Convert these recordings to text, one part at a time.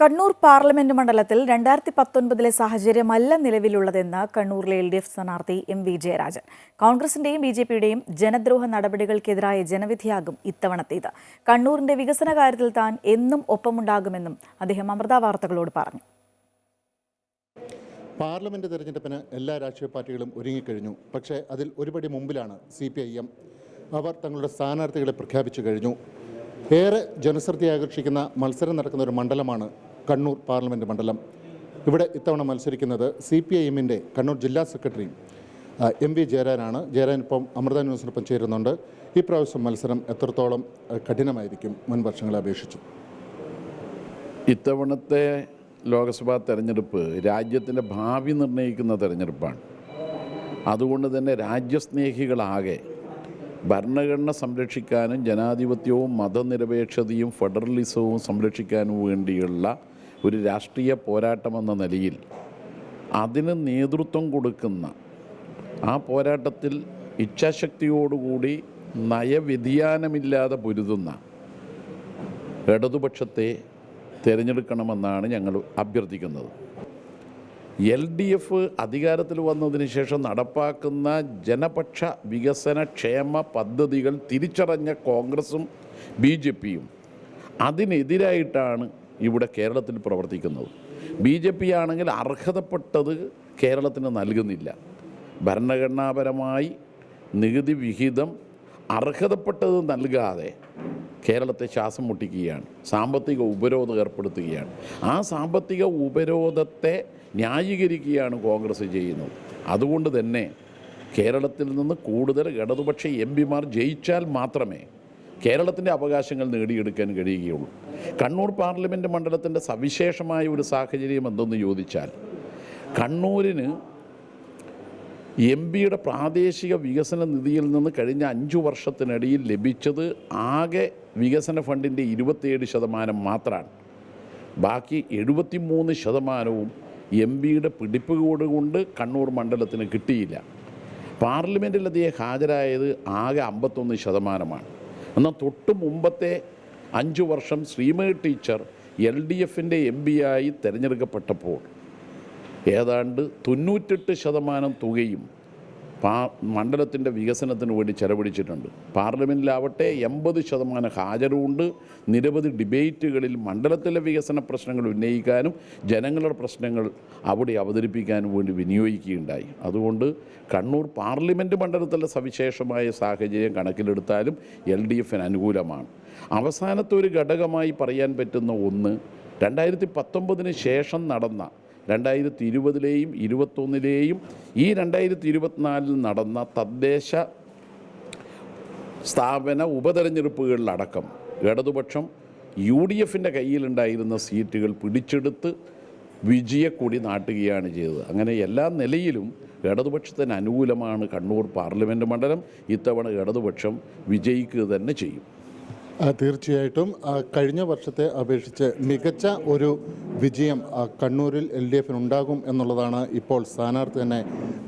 Kannur parliament മണ്ഡലത്തിൽ രണ്ടായിരത്തി പത്തൊൻപതിലെ സാഹചര്യമല്ല നിലവിലുള്ളതെന്ന് കണ്ണൂരിലെ എൽ ഡി എഫ് സ്ഥാനാർത്ഥി എം വി ജയരാജൻ. കോൺഗ്രസിന്റെയും ബി ജെ പിയുടെയും ജനദ്രോഹ നടപടികൾക്കെതിരായ ജനവിധിയാകും ഇത്തവണത്തേത്. കണ്ണൂരിന്റെ വികസന കാര്യത്തിൽ താൻ എന്നും ഒപ്പമുണ്ടാകുമെന്നും അദ്ദേഹം അമൃത വാർത്തകളോട് പറഞ്ഞു. പാർലമെന്റ് തെരഞ്ഞെടുപ്പിന് എല്ലാ രാഷ്ട്രീയ പാർട്ടികളും ഒരുങ്ങിക്കഴിഞ്ഞു. പക്ഷേ അതിൽ ഒരുപടി മുമ്പിലാണ് സി പി ഐ എം. അവർ തങ്ങളുടെ സ്ഥാനാർത്ഥികളെ പ്രഖ്യാപിച്ചു കഴിഞ്ഞു. ഏറെ ജനശ്രദ്ധ ആകർഷിക്കുന്ന മത്സരം നടക്കുന്ന ഒരു മണ്ഡലമാണ് കണ്ണൂർ പാർലമെന്റ് മണ്ഡലം. ഇവിടെ ഇത്തവണ മത്സരിക്കുന്നത് സി പി ഐ എമ്മിന്റെ കണ്ണൂർ ജില്ലാ സെക്രട്ടറി എം വി ജയരാനാണ്. ജയരാൻ ഇപ്പം അമൃത ന്യൂസിനൊപ്പം ചേരുന്നുണ്ട്. ഈ പ്രാവശ്യം മത്സരം എത്രത്തോളം കഠിനമായിരിക്കും മുൻ വർഷങ്ങളെ അപേക്ഷിച്ചു? ഇത്തവണത്തെ ലോക്സഭാ തെരഞ്ഞെടുപ്പ് രാജ്യത്തിന്റെ ഭാവി നിർണയിക്കുന്ന തെരഞ്ഞെടുപ്പാണ്. അതുകൊണ്ട് തന്നെ രാജ്യസ്നേഹികളാകെ ഭരണഘടന സംരക്ഷിക്കാനും ജനാധിപത്യവും മതനിരപേക്ഷതയും ഫെഡറലിസവും സംരക്ഷിക്കാനും വേണ്ടിയുള്ള ഒരു രാഷ്ട്രീയ പോരാട്ടമെന്ന നിലയിൽ അതിന് നേതൃത്വം കൊടുക്കുന്ന ആ പോരാട്ടത്തിൽ ഇച്ഛാശക്തിയോടുകൂടി നയവ്യതിയാനമില്ലാതെ പൊരുതുന്ന ഇടതുപക്ഷത്തെ തിരഞ്ഞെടുക്കണമെന്നാണ് ഞങ്ങൾ അഭ്യർത്ഥിക്കുന്നത്. എൽ ഡി എഫ് അധികാരത്തിൽ വന്നതിന് ശേഷം നടപ്പാക്കുന്ന ജനപക്ഷ വികസന ക്ഷേമ പദ്ധതികൾ തിരിച്ചറിഞ്ഞ കോൺഗ്രസും ബി ജെ പിയും അതിനെതിരായിട്ടാണ് ഇവിടെ കേരളത്തിൽ പ്രവർത്തിക്കുന്നത്. ബി ജെ പി ആണെങ്കിൽ അർഹതപ്പെട്ടത് കേരളത്തിന് നൽകുന്നില്ല. ഭരണഘടനാപരമായി നികുതി വിഹിതം അർഹതപ്പെട്ടത് നൽകാതെ കേരളത്തെ ശ്വാസം മുട്ടിക്കുകയാണ്. സാമ്പത്തിക ഉപരോധം ഏർപ്പെടുത്തുകയാണ്. ആ സാമ്പത്തിക ഉപരോധത്തെ ന്യായീകരിക്കുകയാണ് കോൺഗ്രസ് ചെയ്യുന്നത്. അതുകൊണ്ട് തന്നെ കേരളത്തിൽ നിന്ന് കൂടുതൽ ഇടതുപക്ഷ എം പിമാർ ജയിച്ചാൽ മാത്രമേ കേരളത്തിന്റെ അവകാശങ്ങൾ നേടിയെടുക്കാൻ കഴിയുകയുള്ളൂ. കണ്ണൂർ പാർലമെന്റ് മണ്ഡലത്തിന്റെ സവിശേഷമായ ഒരു സാഹചര്യം എന്തെന്ന് ചോദിച്ചാൽ കണ്ണൂരിന് എം പിയുടെ പ്രാദേശിക വികസന നിധിയിൽ നിന്ന് കഴിഞ്ഞ അഞ്ചു വർഷത്തിനിടയിൽ ലഭിച്ചത് ആകെ വികസന ഫണ്ടിന്റെ ഇരുപത്തിയേഴ് ശതമാനം മാത്രമാണ്. ബാക്കി എഴുപത്തിമൂന്ന് ശതമാനവും എം പിയുടെ പിടിപ്പുകോട് കൊണ്ട് കണ്ണൂർ മണ്ഡലത്തിന് കിട്ടിയില്ല. പാർലമെന്റിൽ അദ്ദേഹം ഹാജരായത് ആകെ അമ്പത്തൊന്ന് ശതമാനമാണ്. എന്നാൽ തൊട്ട് മുമ്പത്തെ അഞ്ചു വർഷം ശ്രീമതി ടീച്ചർ എൽ ഡി എഫിന്റെ എം ആയി തിരഞ്ഞെടുക്കപ്പെട്ടപ്പോൾ ഏതാണ്ട് തൊണ്ണൂറ്റെട്ട് ശതമാനം തുകയും പാ മണ്ഡലത്തിന്റെ വികസനത്തിന് വേണ്ടി ചെലവഴിച്ചിട്ടുണ്ട്. പാർലമെന്റിലാവട്ടെ എൺപത് ശതമാനം ഹാജരുമുണ്ട് നിരവധി ഡിബേറ്റുകളിൽ മണ്ഡലത്തിലെ വികസന പ്രശ്നങ്ങൾ ഉന്നയിക്കാനും ജനങ്ങളുടെ പ്രശ്നങ്ങൾ അവിടെ അവതരിപ്പിക്കാനും വേണ്ടി വിനിയോഗിക്കുകയുണ്ടായി. അതുകൊണ്ട് കണ്ണൂർ പാർലമെന്റ് മണ്ഡലത്തിലെ സവിശേഷമായ സാഹചര്യം കണക്കിലെടുത്താലും എൽ ഡി എഫിന് അനുകൂലമാണ്. അവസാനത്തെ ഒരു ഘടകമായി പറയാൻ പറ്റുന്ന ഒന്ന് രണ്ടായിരത്തി പത്തൊമ്പതിന് ശേഷം നടന്ന രണ്ടായിരത്തി ഇരുപതിലെയും ഇരുപത്തൊന്നിലെയും ഈ രണ്ടായിരത്തി ഇരുപത്തിനാലിൽ നടന്ന തദ്ദേശ സ്ഥാപന ഉപതെരഞ്ഞെടുപ്പുകളിലടക്കം ഇടതുപക്ഷം യു ഡി എഫിന്റെ കയ്യിലുണ്ടായിരുന്ന സീറ്റുകൾ പിടിച്ചെടുത്ത് വിജയക്കൊടി നാട്ടുകയാണ് ചെയ്തത്. അങ്ങനെ എല്ലാ നിലയിലും ഇടതുപക്ഷത്തിന് അനുകൂലമാണ് കണ്ണൂർ പാർലമെന്റ് മണ്ഡലം. ഇത്തവണ ഇടതുപക്ഷം വിജയിക്കുക തന്നെ ചെയ്യും. തീർച്ചയായിട്ടും. കഴിഞ്ഞ വർഷത്തെ അപേക്ഷിച്ച് മികച്ച ഒരു വിജയം കണ്ണൂരിൽ എൽ ഡി എഫിന് ഉണ്ടാകും എന്നുള്ളതാണ് ഇപ്പോൾ സ്ഥാനാർത്ഥി തന്നെ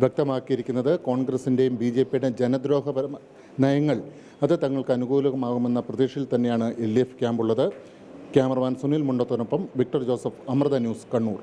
വ്യക്തമാക്കിയിരിക്കുന്നത്. കോൺഗ്രസിന്റെയും ബി ജെ പിയുടെയും ജനദ്രോഹപരമ നയങ്ങൾ അത് തങ്ങൾക്ക് അനുകൂലമാകുമെന്ന പ്രതീക്ഷയിൽ തന്നെയാണ് എൽ ഡി എഫ് ക്യാമ്പുള്ളത്. Cameraman Sunil മുണ്ടത്തോനൊപ്പം Victor Joseph Amrita news Kannur.